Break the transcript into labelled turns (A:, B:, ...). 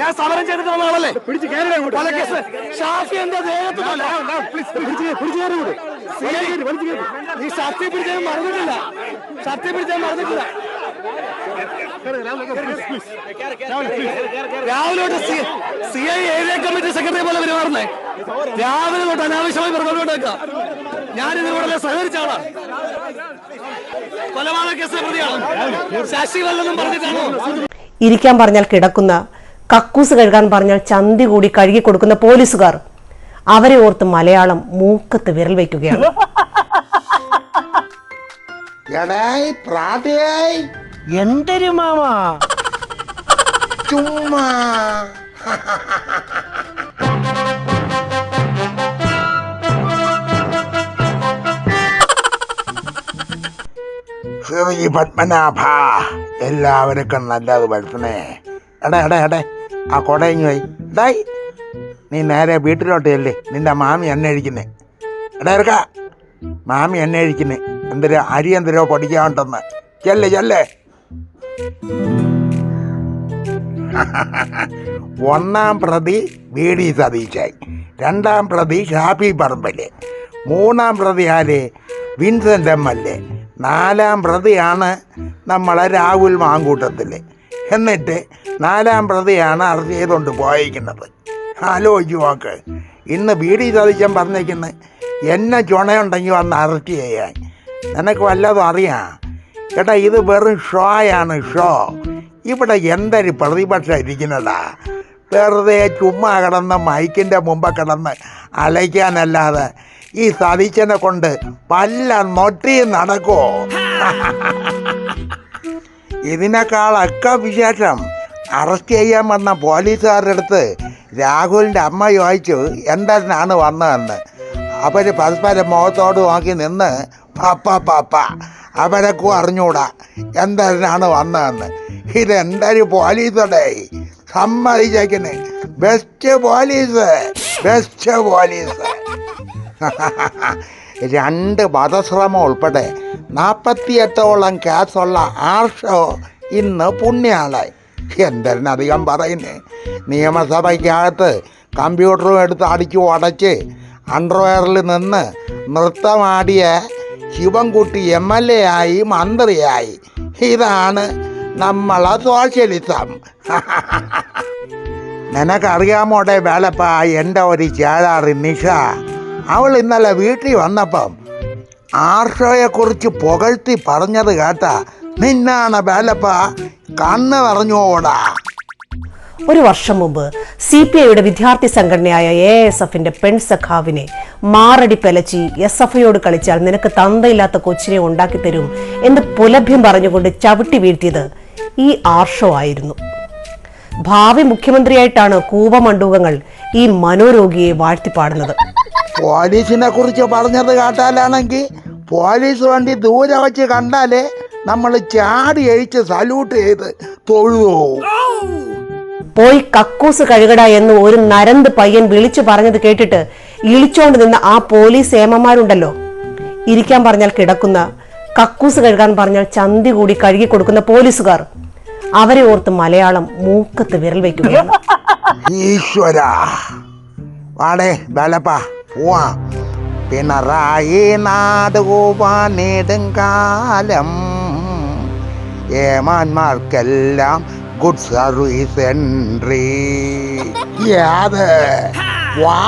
A: ഞാൻ സമരം ചെയ്തിട്ട് വന്ന ആളല്ലേ? പിടിച്ച് കേസ് ഷാഫി എന്റെ ദേഹത്ത്. ഈ ഷർട്ടി പിടിച്ചാൽ മറന്നിട്ടില്ല. ഷർട്ടി പിടിച്ചാൽ മറന്നിട്ടില്ല. രാവിലെ തൊട്ട് C I area committee secretary പോലെ പെരുമാറുന്നേ രാവിലെ തൊട്ട് അനാവശ്യമായി പുറകോട്ടേക്കാം ഞാൻ ഇതിനോടെ സഹകരിച്ച ആളാണ് കൊലപാതക കേസിലെ പ്രതിയാണ്. ശശി വല്ലെന്നും പറഞ്ഞിട്ടാണോ?
B: ഇരിക്കാൻ പറഞ്ഞാൽ കിടക്കുന്ന കക്കൂസ് കഴുകാൻ പറഞ്ഞാൽ ചന്തി കൂടി കഴുകി കൊടുക്കുന്ന പോലീസുകാർ. അവരെ ഓർത്ത് മലയാളം മൂക്കത്ത് വിരൽ വയ്ക്കുകയാണ്.
C: എന്തൊരു മാമാ?
D: ചുമ്മാ. ശ്രീ പത്മനാഭ എല്ലാവർക്കും നല്ലത് വരുത്തണേ. എടാ എടാ എടേ. ആ കൊടയങ്ങി പോയി. ഡായി നീ നേരെ വീട്ടിലോട്ട് ചെല്ലേ. നിന്റെ മാമി എണ്ണ അഴിക്കുന്നേ എടാ മാമി എണ്ണ അഴിക്കുന്നേ എന്തൊരു അരി എന്തരോ പൊടിക്കാണ്ടെന്ന്. ചെല്ലേ ചെല്ലേ. ഒന്നാം പ്രതി വീടി ഡി സതീശായി. രണ്ടാം പ്രതി ഷാഫി പറമ്പൽ മൂന്നാം പ്രതി ആര്? Vincent M L A. നാലാം പ്രതിയാണ് നമ്മളെ രാഹുൽ മാങ്കൂട്ടത്തിൽ എന്നിട്ട് നാലാം പ്രതിയാണ് അറസ്റ്റ് ചെയ്തുകൊണ്ട് പോയിരിക്കുന്നത്. ആലോചിച്ച് നോക്ക്. ഇന്ന് ബി ഡി സതീശൻ പറഞ്ഞേക്കുന്നത് എന്നെ ചുണയുണ്ടെങ്കിൽ വന്ന് അറസ്റ്റ് ചെയ്യാൻ. നിനക്ക് വല്ലതും അറിയാം? ചേട്ടാ ഇത് വെറും ഷോയാണ് ഷോ. ഇവിടെ എന്തൊരു പ്രതിപക്ഷം ഇരിക്കുന്നതാ? വെറുതെ ചുമ്മാ കിടന്ന് മൈക്കിന്റെ മുമ്പ് കിടന്ന് അലയ്ക്കാനല്ലാതെ ഈ സതീശനെ കൊണ്ട് പല്ല നൊട്ടി നടക്കുമോ ഇതിനേക്കാളൊക്കെ വിശേഷം അറസ്റ്റ് ചെയ്യാൻ വന്ന പോലീസുകാരുടെ അടുത്ത് രാഹുലിന്റെ അമ്മ ചോദിച്ചു എന്താണ് വന്നതെന്ന്? അവർ പരസ്പരം മുഖത്തോട് നോക്കി നിന്ന് പപ്പ പപ്പ അവരൊക്കെ അറിഞ്ഞൂടാ എന്താണ് വന്നതെന്ന്? ഇതെന്തൊരു പോലീസടേ സമ്മതിച്ചേക്കണ് ബെസ്റ്റ് പോലീസ് ബെസ്റ്റ് പോലീസ്. രണ്ട് വധശ്രമം ഉൾപ്പെടെ നാൽപ്പത്തിയെട്ടോളം കേസുള്ള ആർഷോ ഇന്ന് പുണ്യാളായി. എന്തിനധികം പറയുന്നേ? നിയമസഭയ്ക്കകത്ത് കമ്പ്യൂട്ടറും എടുത്ത് അടിച്ചു ഉടച്ച് അണ്ടർവെയറിൽ നിന്ന് നൃത്തമാടിയ ശിവൻകുട്ടി എം എൽ എ ആയി മന്ത്രിയായി. ഇതാണ് നമ്മളെ സോഷ്യലിസം. നിനക്കറിയാമോടെ വേലപ്പ എന്റെ ഒരു ചേഴാറി നിഷ. അവൾ ഇന്നലെ വീട്ടിൽ വന്നപ്പം ആർഷോയെക്കുറിച്ച് പുകഴ്ത്തി പറഞ്ഞത് കേട്ട നിന്നാണ് ബാലപ്പ കണ്ണ് പറഞ്ഞോടാ
B: ഒരു വർഷം മുമ്പ് സി പി ഐയുടെ വിദ്യാർത്ഥി സംഘടനയായ എ എസ് എഫിന്റെ പെൺസഖാവിനെ മാറടി പെലച്ചി എസ് എഫ് ഐയോട് കളിച്ചാൽ നിനക്ക് തന്തയില്ലാത്ത കൊച്ചിനെ ഉണ്ടാക്കി തരും എന്ന് പുലഭ്യം പറഞ്ഞുകൊണ്ട് ചവിട്ടി വീഴ്ത്തിയത് ഈ ആർഷോ ആയിരുന്നു. ഭാവി മുഖ്യമന്ത്രിയായിട്ടാണ് കൂപമണ്ഡൂകങ്ങൾ ഈ മനോരോഗിയെ വാഴ്ത്തിപ്പാടുന്നത്.
D: പോലീസിനെ കുറിച്ച് പറഞ്ഞത് കേട്ടാലാണെങ്കിൽ പോലീസ് വണ്ടി ദൂരെ വെച്ച് കണ്ടാലേ നമ്മൾ ചാടി അഴിച്ച് സല്യൂട്ട് ചെയ്ത് തൊഴുതോ
B: പോയി കക്കൂസ് കഴുകട എന്ന് ഒരു നരന്ത് പയ്യൻ വിളിച്ചു പറഞ്ഞത് കേട്ടിട്ട് ഇളിച്ചോണ്ട് നിന്ന ആ പോലീസ് ഏമന്മാരുണ്ടല്ലോ. ഇരിക്കാൻ പറഞ്ഞാൽ കിടക്കുന്ന കക്കൂസ് കഴുകാൻ പറഞ്ഞാൽ ചന്തി കൂടി കഴുകി കൊടുക്കുന്ന പോലീസുകാർ. അവരെ ഓർത്ത് മലയാളം മൂക്കത്ത് വിരൽ വയ്ക്കുകയാണ്.
D: ഈശ്വര. വാടേ ബലപ്പ. പോവാ. പിണറായി നാടുവാനെടുങ്കാലം ഏമാന്മാർക്കെല്ലാം ഗുഡ് സർവീസ് എൻട്രി യാത് വാ